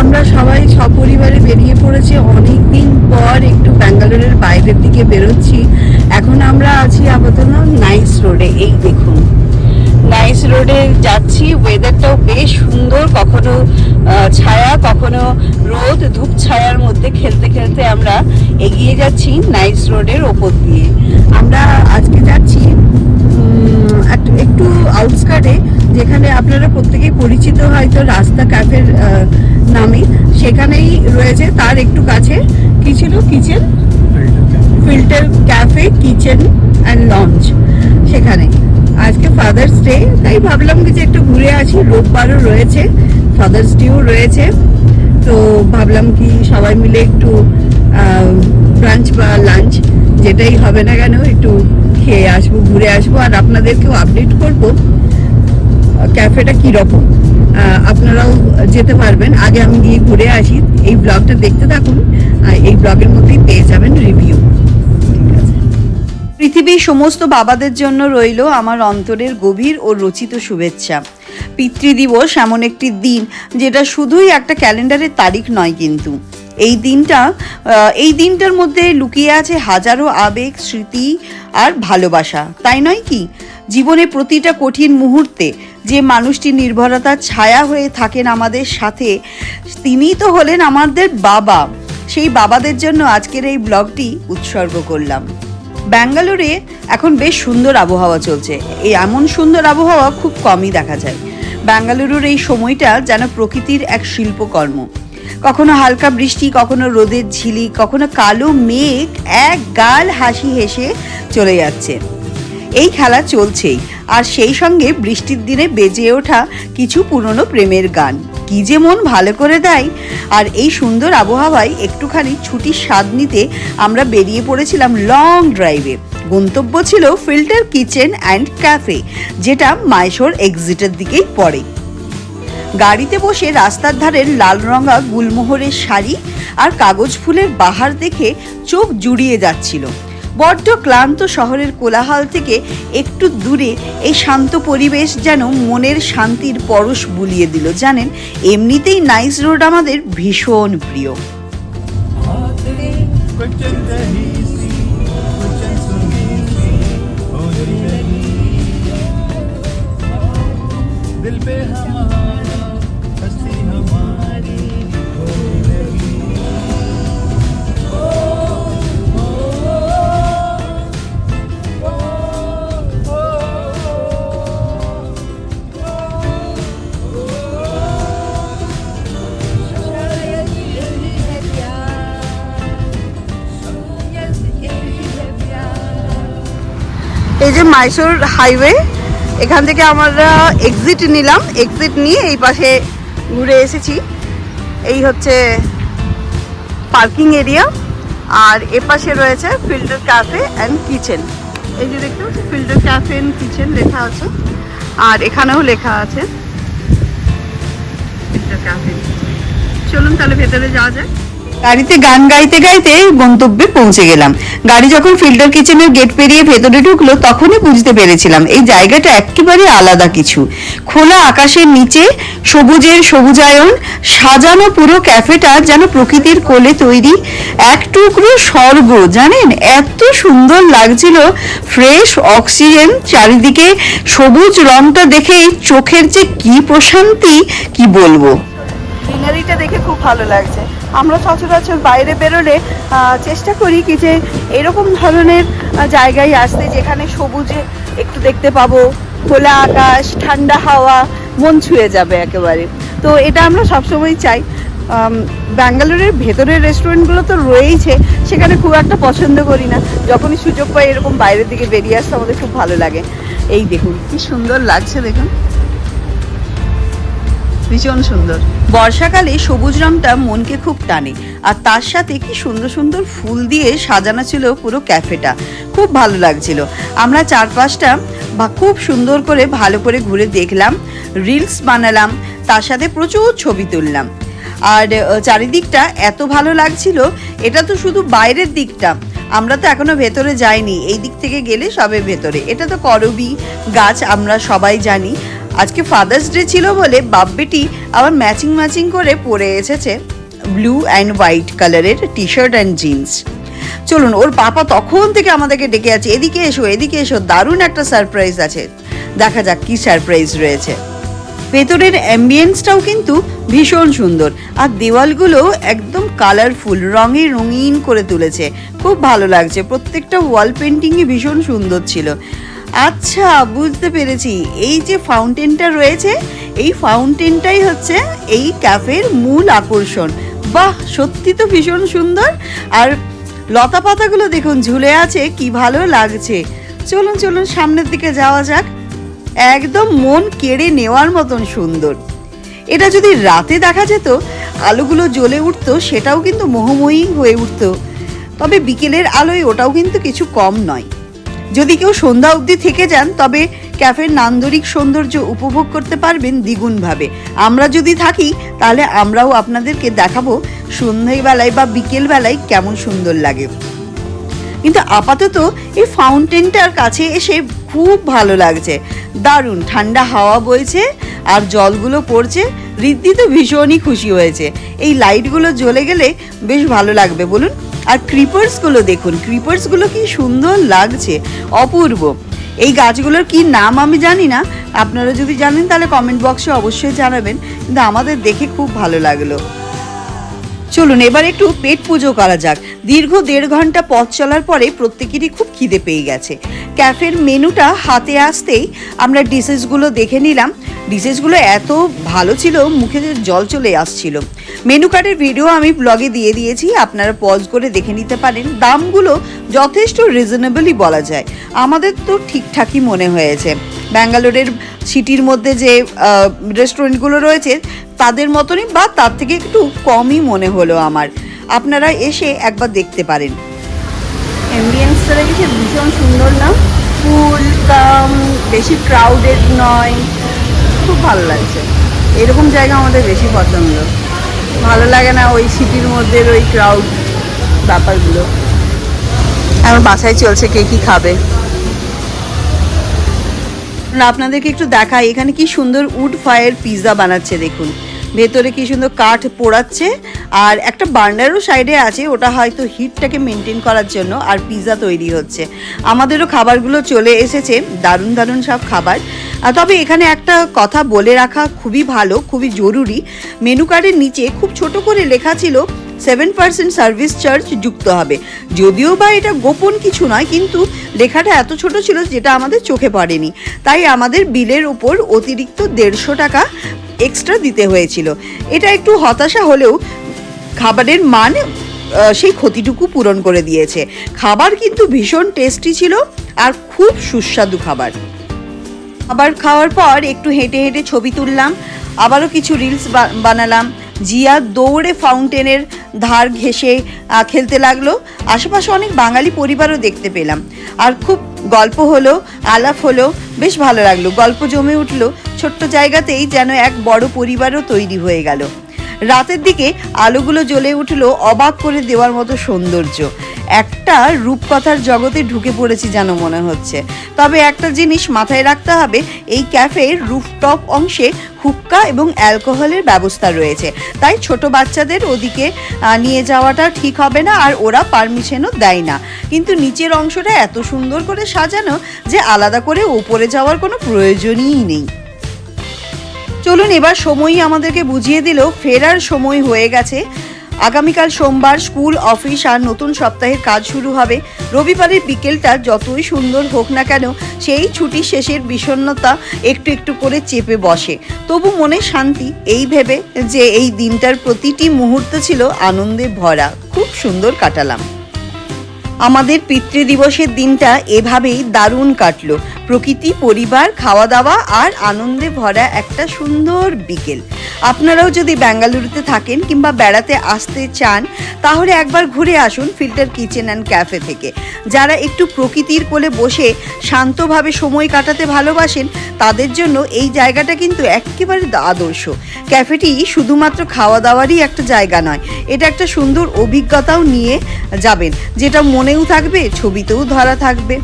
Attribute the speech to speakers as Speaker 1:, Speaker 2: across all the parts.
Speaker 1: আমরা সবাই সপরিবারে বেরিয়ে পড়েছি। অনেক দিন পর একটু ব্যাঙ্গালোরের বাইরের দিকে বেরোচ্ছি। এখন আমরা আছি আপাতত নাইস রোডে। এই দেখুন। নাইস রোডে যাচ্ছি। ওয়েদারটাও বেশ সুন্দর। কখনো ছায়া, কখনো রোদ, ধূপ ছায়ার মধ্যে খেলতে খেলতে আমরা এগিয়ে যাচ্ছি নাইস রোডের ওপর দিয়ে। আমরা আজকে যাচ্ছি একটু আউটস্কার্টে যেখানে আপনারা প্রত্যেকেই পরিচিত হয়তো রাস্তা ক্যাফের নামে, সেখানেই রয়েছে। তার একটু কাছে কি ছিল? Kitchen? Filter cafe, kitchen and launch সেখানে। আজকে ফাদার্স ডে তাই ভাবলাম যে একটু ঘুরে আসি। রোববারও রয়েছে ফাদার্স ডেও রয়েছে। তো ভাবলাম কি সবাই মিলে একটু ব্রাঞ্চ বা লাঞ্চ যেটাই হবে না কেন, একটু খেয়ে আসব, ঘুরে আসব। আর আপনাদেরকেও আপডেট করব ক্যাফেটা কীরকম আপনারাও যেতে পারবেন। আগে আমি গিয়ে ঘুরে আসি। এই ব্লগটা দেখতে থাকুন। এই ব্লগের মধ্যেই পেয়ে যাবেন রিভিউ
Speaker 2: পৃথিবীর সমস্ত বাবাদের জন্য রইল আমার অন্তরের গভীর ও রচিত শুভেচ্ছা। পিতৃদিবস এমন একটি দিন, যেটা শুধুই একটা ক্যালেন্ডারের তারিখ নয় কিন্তু। এই দিনটা এই দিনটার মধ্যে লুকিয়ে আছে হাজারো আবেগ, স্মৃতি আর ভালোবাসা। তাই নয় কি? জীবনে প্রতিটা কঠিন মুহূর্তে যে মানুষটি নির্ভরতার ছায়া হয়ে থাকেন আমাদের সাথে তিনিই তো হলেন আমাদের বাবা। সেই বাবাদের জন্য আজকের এই ব্লগটি উৎসর্গ করলাম। ব্যাঙ্গালোরে এখন বেশ সুন্দর আবহাওয়া চলছে। এই এমন সুন্দর আবহাওয়া খুব কমই দেখা যায়। ব্যাঙ্গালুরুর এই সময়টা যেন প্রকৃতির এক শিল্পকর্ম। কখনো হালকা বৃষ্টি, কখনো রোদের ঝিলিক কখনো কালো মেঘ, এক গাল হাসি হেসে চলে যাচ্ছে। এই খেলা চলছেই। আর সেই সঙ্গে বৃষ্টির দিনে বেজে ওঠা কিছু পুরনো প্রেমের গান। কি যে মন ভালো করে দেয়। আর এই সুন্দর আবহাওয়ায় একটুখানি ছুটির স্বাদ নিতে আমরা বেরিয়ে পড়েছিলাম লং ড্রাইভে গন্তব্য ছিল ফিল্টার কিচেন অ্যান্ড ক্যাফে যেটা মাইশোর এক্সিটের দিকেই পড়ে। গাড়িতে বসে রাস্তার ধারের লাল রঙা গুলমোহরের শাড়ি আর কাগজ ফুলের বাহার দেখে চোখ জুড়িয়ে যাচ্ছিল। বড্ড ক্লান্ত শহরের কোলাহল থেকে একটু দূরে এই শান্ত পরিবেশ যেন মনের শান্তির পরশ বুলিয়ে দিল জানেন এমনিতেই নাইস রোড আমাদের ভীষণ প্রিয়
Speaker 3: कुचन दही सी कुचन सुनी सी होली रही दिल पे हमारा
Speaker 1: যে মাইসোর হাইওয়ে এখান থেকে আমরা এক্সিট নিলাম এক্সিট নিয়ে এই পাশে ঘুরে এসেছি। এই হচ্ছে পার্কিং এরিয়া আর এ পাশে রয়েছে ফিল্টার ক্যাফে অ্যান্ড কিচেন এই যে দেখতে পাচ্ছি ফিল্টার ক্যাফে অ্যান্ড কিচেন লেখা আছে, আর এখানেও লেখা আছে। ফিল্টার ক্যাফে চলুন তাহলে ভেতরে যাওয়া যায়
Speaker 2: গাড়িতে গান গাইতে গাইতে গন্তব্যে পৌঁছে গেলাম। গাড়ি যখন ফিল্টার কিচেনের গেট পেরিয়ে ভেতরে ঢুকলো, তখনই বুঝতে পেরেছিলাম এই জায়গাটা একেবারে আলাদা কিছু। খোলা আকাশের নিচে সবুজের সবুজায়ন, সাজানো পুরো ক্যাফেটা যেন প্রকৃতির কোলে তৈরি। এক টুকরো স্বর্গ, জানেন? এত সুন্দর লাগছিল। ফ্রেশ অক্সিজেন, চারিদিকে সবুজ রংটা দেখেই চোখের যে কি প্রশান্তি, কি বলব?
Speaker 1: সিনারিটা দেখে খুব ভালো লাগছে। আমরা সচরাচর বাইরে বেরোলে চেষ্টা করি কি যে এরকম ধরনের জায়গায় আসতে যেখানে সবুজে একটু দেখতে পাবো। খোলা আকাশ, ঠান্ডা হাওয়া, মন ছুঁয়ে যাবে একেবারে। তো এটা আমরা সবসময় চাই। ব্যাঙ্গালোরের ভেতরের রেস্টুরেন্টগুলো তো রয়েইছে, সেখানে খুব একটা পছন্দ করি না। যখনই সুযোগ পাই এরকম বাইরের দিকে বেরিয়ে আসতে আমাদের খুব ভালো লাগে। এই দেখুন, কি সুন্দর লাগছে দেখুন। ভীষণ সুন্দর।
Speaker 2: বর্ষাকালে সবুজ রংটা মনকে খুব টানে। আর তার সাথে কি সুন্দর সুন্দর ফুল দিয়ে সাজানো ছিল পুরো ক্যাফেটা। খুব ভালো লাগছিল। আমরা চারপাশটা বা খুব সুন্দর করে ভালো করে ঘুরে দেখলাম, রিলস বানালাম, তার সাথে প্রচুর ছবি তুললাম। আর চারিদিকটা এত ভালো লাগছিল, এটা তো শুধু বাইরের দিকটা। আমরা তো এখনও ভেতরে যাইনি। এই দিক থেকে গেলে সবে ভেতরে। এটা তো করবি, গাছ আমরা সবাই জানি। আজকে ফাদার্স ডে ছিল বলে বাপ বেটি আবার ম্যাচিং ম্যাচিং করে পরে এসেছে ব্লু অ্যান্ড হোয়াইট কালারের টি শার্ট অ্যান্ড জিন্স চলুন, ওর পাপা তখন থেকে আমাদেরকে ডেকে আছে। এদিকে এসো এদিকে এসো, দারুণ একটা সারপ্রাইজ আছে। দেখা যাক কি সারপ্রাইজ রয়েছে। ভেতরের অ্যাম্বিয়েন্সটাও কিন্তু ভীষণ সুন্দর। আর দেওয়ালগুলো একদম কালারফুল রঙে রঙিন করে তুলেছে। খুব ভালো লাগছে। প্রত্যেকটা ওয়াল পেন্টিংই ভীষণ সুন্দর ছিল। আচ্ছা বুঝতে পেরেছি। এই যে ফাউন্টেনটা রয়েছে, এই ফাউন্টেনটাই হচ্ছে এই ক্যাফের মূল আকর্ষণ। বাহ, সত্যি তো ভীষণ সুন্দর। আর লতা পাতাগুলো দেখুন, ঝুলে আছে, কি ভালো লাগছে। চলুন চলুন, সামনের দিকে যাওয়া যাক। একদম মন কেড়ে নেওয়ার মতন সুন্দর। এটা যদি রাতে দেখা যেত, আলোগুলো জ্বলে উঠতো, সেটাও কিন্তু মোহময়ী হয়ে উঠতো। তবে বিকেলের আলোয় ওটাও কিন্তু কিছু কম নয়। যদি কেউ সন্ধ্যা অবধি থেকে যান, তবে ক্যাফের নান্দরিক সৌন্দর্য উপভোগ করতে পারবেন দ্বিগুণভাবে। আমরা যদি থাকি, তাহলে আমরাও আপনাদেরকে দেখাবো সন্ধ্যেবেলায় বা বিকেলবেলায় কেমন সুন্দর লাগে। কিন্তু আপাতত এই ফাউন্টেনটার কাছে এসে খুব ভালো লাগছে। দারুণ, ঠান্ডা হাওয়া বইছে আর জলগুলো পড়ছে। রিদ্ধি তো ভীষণই খুশি হয়েছে। এই লাইটগুলো জ্বলে গেলে বেশ ভালো লাগবে, বলুন। আর ক্রিপার্সগুলো দেখুন ক্রিপার্সগুলো কি সুন্দর লাগছে, অপূর্ব। এই গাছগুলোর কি নাম আমি জানি না, আপনারা যদি জানেন তাহলে কমেন্ট বক্সে অবশ্যই জানাবেন, কিন্তু আমাদের দেখে খুব ভালো লাগল। চলুন, এবার একটু পেট পুজো করা যাক। দীর্ঘ দেড় ঘণ্টা পথ চলার পরে প্রত্যেকেরই খুব খিদে পেয়ে গেছে। ক্যাফের মেনুটা হাতে আসতেই আমরা ডিশেসগুলো দেখে নিলাম। ডিশেসগুলো এত ভালো ছিল, মুখে জল চলে আসছিল। মেনু কার্ডের ভিডিও আমি ব্লগে দিয়ে দিয়েছি, আপনারা পজ করে দেখে নিতে পারেন। দামগুলো যথেষ্ট রিজনেবলই বলা যায়। আমাদের তো ঠিকঠাকই মনে হয়েছে। ব্যাঙ্গালোরের সিটির মধ্যে যে রেস্টুরেন্টগুলো রয়েছে তাদের মতনই বা তার থেকে একটু কমই মনে হলো আমার। আপনারা এসে একবার দেখতে পারেন।
Speaker 1: অ্যাম্বিয়েন্সটা দেখেছি, ভীষণ সুন্দর না? ফুল, কাম, বেশি ক্রাউডেড নয়। খুব ভালো লাগছে। এরকম জায়গা আমাদের বেশি পছন্দ। ভালো লাগে না ওই সিটির মধ্যে ওই ক্রাউড ব্যাপারগুলো।
Speaker 2: আমার বাসায় চলছে কে কি খাবে। আপনাদেরকে একটু দেখাই, এখানে কি সুন্দর উড ফায়ার পিৎজা বানাচ্ছে দেখুন। ভেতরে কি সুন্দর কাঠ পোড়াচ্ছে, আর একটা বার্নারও সাইডে আছে, ওটা হয়তো হিটটাকে মেনটেন করার জন্য, আর পিৎজা তৈরি হচ্ছে। আমাদেরও খাবারগুলো চলে এসেছে, দারুণ দারুণ সব খাবার। তবে এখানে একটা কথা বলে রাখা খুবই ভালো, খুবই জরুরি। মেনু কার্ডের নিচে খুব ছোট করে লেখা ছিল সেভেন পার্সেন্ট সার্ভিস চার্জ যুক্ত হবে। যদিও বা এটা গোপন কিছু নয়, কিন্তু লেখাটা এত ছোট ছিল যেটা আমাদের চোখে পড়েনি। তাই আমাদের বিলের উপর অতিরিক্ত দেড়শো টাকা এক্সট্রা দিতে হয়েছিল। এটা একটু হতাশা হলেও খাবারের মান সেই ক্ষতিটুকু পূরণ করে দিয়েছে। খাবার কিন্তু ভীষণ টেস্টি ছিল আর খুব সুস্বাদু খাবার। খাবার খাওয়ার পর একটু হেঁটে হেঁটে ছবি তুললাম, আবারও কিছু রিলস বানালাম। জিয়া দৌড়ে ফাউন্টেনের ধার ঘেসে খেলতে লাগল। আশেপাশে অনেক বাঙালি পরিবারও দেখতে পেলাম। আর খুব গল্প হলো, আলাপ হলো, বেশ ভালো লাগল। গল্প জমে উঠল। ছোট্ট জায়গাতেই যেন এক বড় পরিবারও তৈরি হয়ে গেল। রাতের দিকে আলোগুলো জ্বলে উঠল অবাক করে দেওয়ার মতো সৌন্দর্য। একটা রূপকথার জগতে ঢুকে পড়েছি যেন মনে হচ্ছে। তবে একটা জিনিস মাথায় রাখতে হবে, এই ক্যাফের রুফটপ অংশে হুক্কা এবং অ্যালকোহলের ব্যবস্থা রয়েছে। তাই ছোট বাচ্চাদের ওদিকে নিয়ে যাওয়াটা ঠিক হবে না আর ওরা পারমিশনও দেয় না। কিন্তু নিচের অংশটা এত সুন্দর করে সাজানো যে আলাদা করে ওপরে যাওয়ার কোনো প্রয়োজনই নেই। চলুন এবার সময়ই আমাদেরকে বুঝিয়ে দিল, ফেরার সময় হয়ে গেছে। আগামীকাল সোমবার স্কুল, অফিস আর নতুন সপ্তাহের কাজ শুরু হবে। রবিবারের বিকেলটা যতই সুন্দর হোক না কেন, সেই ছুটি শেষের বিষণ্ণতা একটু একটু করে চেপে বসে। তবু মনে শান্তি, এই ভেবে যে এই দিনটার প্রতিটি মুহূর্ত ছিল আনন্দে ভরা। খুব সুন্দর কাটালাম। আমাদের পিতৃদিবসের দিনটা এভাবেই দারুণ কাটলো। প্রকৃতি, পরিবার খাওয়া দাওয়া আর আনন্দে ভরা একটা সুন্দর বিকেল। আপনারাও যদি বেঙ্গালুরুতে থাকেন কিংবা বেড়াতে আসতে চান, তাহলে একবার ঘুরে আসুন ফিল্টার কিচেন অ্যান্ড ক্যাফে থেকে। যারা একটু প্রকৃতির কোলে বসে শান্তভাবে সময় কাটাতে ভালোবাসেন, তাদের জন্য এই জায়গাটা কিন্তু একেবারে আদর্শ। ক্যাফেটি শুধুমাত্র খাওয়া দাওয়ারই একটা জায়গা নয়, এটা একটা সুন্দর অভিজ্ঞতাও নিয়ে যাবেন, যেটা মনেও থাকবে, ছবিতেও ধরা থাকবে।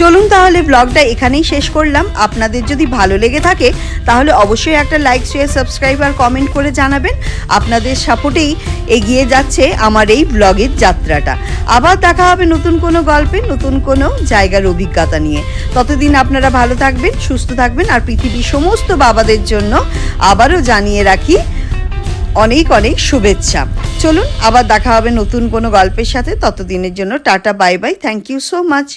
Speaker 2: চলুন তাহলে ব্লগটা এখানেই শেষ করলাম। আপনাদের যদি ভালো লেগে থাকে, তাহলে অবশ্যই একটা লাইক শেয়ার সাবস্ক্রাইব আর কমেন্ট করে জানাবেন। আপনাদের সাপোর্টেই এগিয়ে যাচ্ছে আমার এই ব্লগের যাত্রাটা। আবার দেখা হবে নতুন কোনো গল্পে, নতুন কোনো জায়গার অভিজ্ঞতা নিয়ে। ততদিন আপনারা ভালো থাকবেন, সুস্থ থাকবেন আর পৃথিবীর সমস্ত বাবাদের জন্য আবারও জানিয়ে রাখি অনেক অনেক শুভেচ্ছা। চলুন, আবার দেখা হবে নতুন কোনো গল্পের সাথে। ততদিনের জন্য tata bye bye thank you so much